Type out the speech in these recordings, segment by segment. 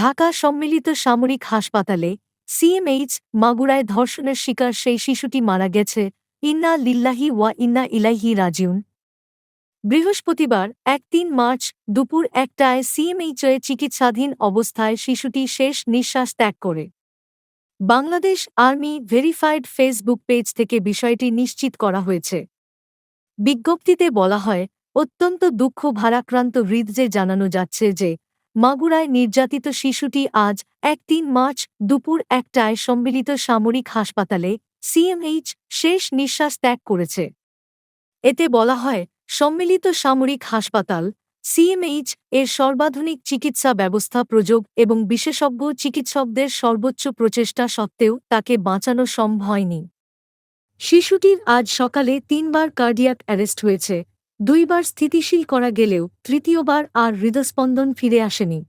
ঢাকা সম্মিলিত সামরিক হাসপাতালে সিএমএইচ মাগুরায় ধর্ষণের শিকার সেই শিশুটি মারা গেছে। ইন্না লিল্লাহি ওয়া ইন্না ইলাইহি রাজিউন। বৃহস্পতিবার এক তিন মার্চ দুপুর একটায় সিএমএইচয়ে চিকিৎসাধীন অবস্থায় শিশুটি শেষ নিঃশ্বাস ত্যাগ করে। Bangladesh army verified Facebook page থেকে বিষয়টি নিশ্চিত করা হয়েছে। বিজ্ঞপ্তিতে বলা হয়, অত্যন্ত দুঃখ ভারাক্রান্ত হৃদয়ে জানানো যাচ্ছে যে মাগুরায় নির্যাতিত শিশুটি আজ এক তিন মার্চ দুপুর একটায় সম্মিলিত সামরিক হাসপাতালে সিএমএইচ শেষ নিঃশ্বাস ত্যাগ করেছে। এতে বলা হয়, সম্মিলিত সামরিক হাসপাতাল সিএমএইচ এর সর্বাধুনিক চিকিৎসা ব্যবস্থা প্রযোগ এবং বিশেষজ্ঞ চিকিৎসকদের সর্বোচ্চ প্রচেষ্টা সত্ত্বেও তাকে বাঁচানো সম্ভব হয়নি। শিশুটির আজ সকালে তিনবার কার্ডিয়াক অ্যারেস্ট হয়েছে দুইবার স্থিতিশীল করা গেলেও তৃতীয়বার আর হৃদস্পন্দন ফিরে আসেনি।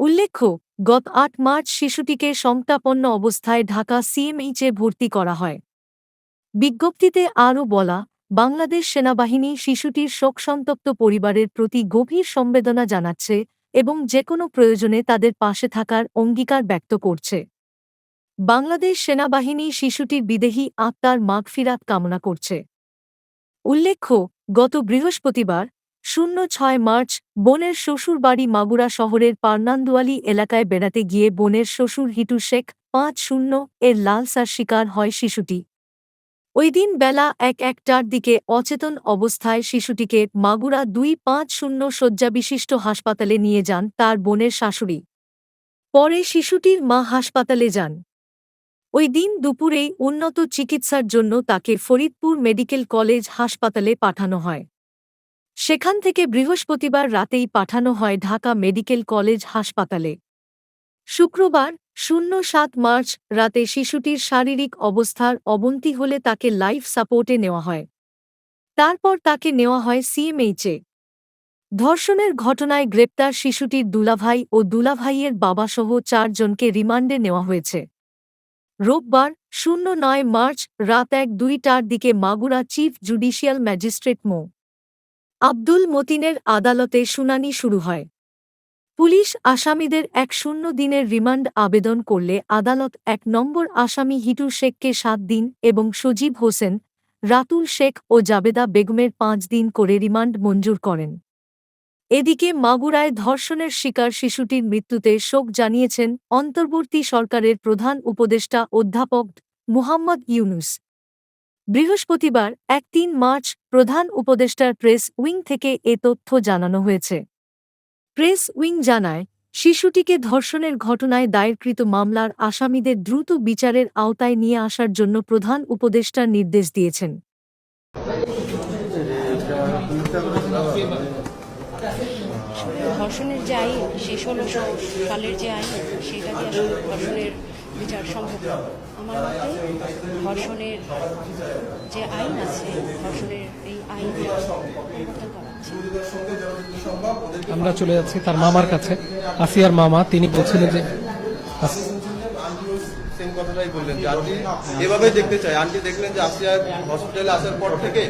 উল্লেখ্য, গত আট মার্চ শিশুটিকে সংতাপন্ন অবস্থায় ঢাকা সিএমএইচে ভর্তি করা হয়। বিজ্ঞপ্তিতে আরও বলা, বাংলাদেশ সেনাবাহিনী শিশুটির শোকসন্তপ্ত পরিবারের প্রতি গভীর সংবেদনা জানাচ্ছে এবং যেকোনো প্রয়োজনে তাদের পাশে থাকার অঙ্গীকার ব্যক্ত করছে। বাংলাদেশ সেনাবাহিনী শিশুটির বিদেহী আত্মার মাগফিরাত কামনা করছে। উল্লেখ্য গত বৃহস্পতিবার, শূন্য ছয় মার্চ, বোনের শ্বশুরবাড়ি মাগুরা শহরের পার্নান্দুয়ালি এলাকায় বেড়াতে গিয়ে বোনের শ্বশুর হিটু শেখ পাঁচ শূন্য এর লালসার শিকার হয় শিশুটি। ওই দিন বেলা এক একটার দিকে অচেতন অবস্থায় শিশুটিকে মাগুরা দুই পাঁচ শূন্য শয্যাবিশিষ্ট হাসপাতালে নিয়ে যান তার বোনের শাশুড়ি। পরে শিশুটির মা হাসপাতালে যান। ওই দিন দুপুরেই উন্নত চিকিৎসার জন্য তাকে ফরিদপুর মেডিকেল কলেজ হাসপাতালে পাঠানো হয়। সেখান থেকে বৃহস্পতিবার রাতেই পাঠানো হয় ঢাকা মেডিকেল কলেজ হাসপাতালে। শুক্রবার, শূন্য সাত মার্চ, রাতে শিশুটির শারীরিক অবস্থার অবনতি হলে তাকে লাইফ সাপোর্টে নেওয়া হয়। তারপর তাকে নেওয়া হয় সিএমএইচে ধর্ষণের ঘটনায় গ্রেপ্তার শিশুটির দুলাভাই ও দুলাভাইয়ের বাবাসহ চারজনকে রিমান্ডে নেওয়া হয়েছে। রোববার শূন্য নয় মার্চ রাত এক দুইটার দিকে Magura chief judicial magistrate Md. Abdul মতিনের আদালতে শুনানি শুরু হয়। পুলিশ আসামিদের এক শূন্য দিনের রিমান্ড আবেদন করলে আদালত এক নম্বর আসামি হিটু শেখকে সাত দিন এবং সজীব হোসেন, রাতুল শেখ ও জাবেদা বেগমের পাঁচ দিন করে রিমান্ড মঞ্জুর করেন। এদিকে মাগুরায় ধর্ষণের শিকার শিশুটির মৃত্যুতে শোক জানিয়েছেন অন্তর্বর্তী সরকারের প্রধান উপদেষ্টা অধ্যাপক মুহাম্মদ ইউনুস। বৃহস্পতিবার এক তিন মার্চ প্রধান উপদেষ্টার প্রেস উইং থেকে এ তথ্য জানানো হয়েছে। প্রেস উইং জানায়, শিশুটিকে ধর্ষণের ঘটনায় দায়েরকৃত মামলার আসামিদের দ্রুত বিচারের আওতায় নিয়ে আসার জন্য প্রধান উপদেষ্টার নির্দেশ দিয়েছেন। ধর্ষণের যে আইন, সেই ষোলোশো সালের যে আইন, সেটা দিয়ে আসলে ধর্ষণের বিচার সম্ভব আমার মতে ধর্ষণের যে আইন আছে, ধর্ষণের এই আইন। আমরা চলে যাচ্ছি তার মামার কাছে আসিয়ার মামা, তিনি বলছিলেন যে কথাটাই বললেন যে আন্টি এভাবে দেখতে চাই আন্টি দেখলেন যে আসিয়া হসপিটালে আসার পর থেকে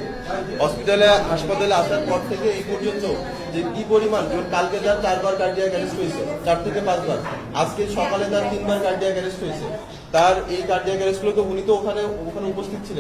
হসপিটালে হাসপাতালে আসার পর থেকে এই পর্যন্ত যে কি পরিমাণ যেমন কালকে তার চারবার কার্ডিয়াক অ্যারেস্ট হয়েছে, চার থেকে পাঁচবার, আজকে সকালে তার তিনবার কার্ডিয়াক অ্যারেস্ট হয়েছে। তার এই কার্ডিয়াক অ্যারেস্টগুলো উনি তো ওখানে ওখানে উপস্থিত ছিলেন।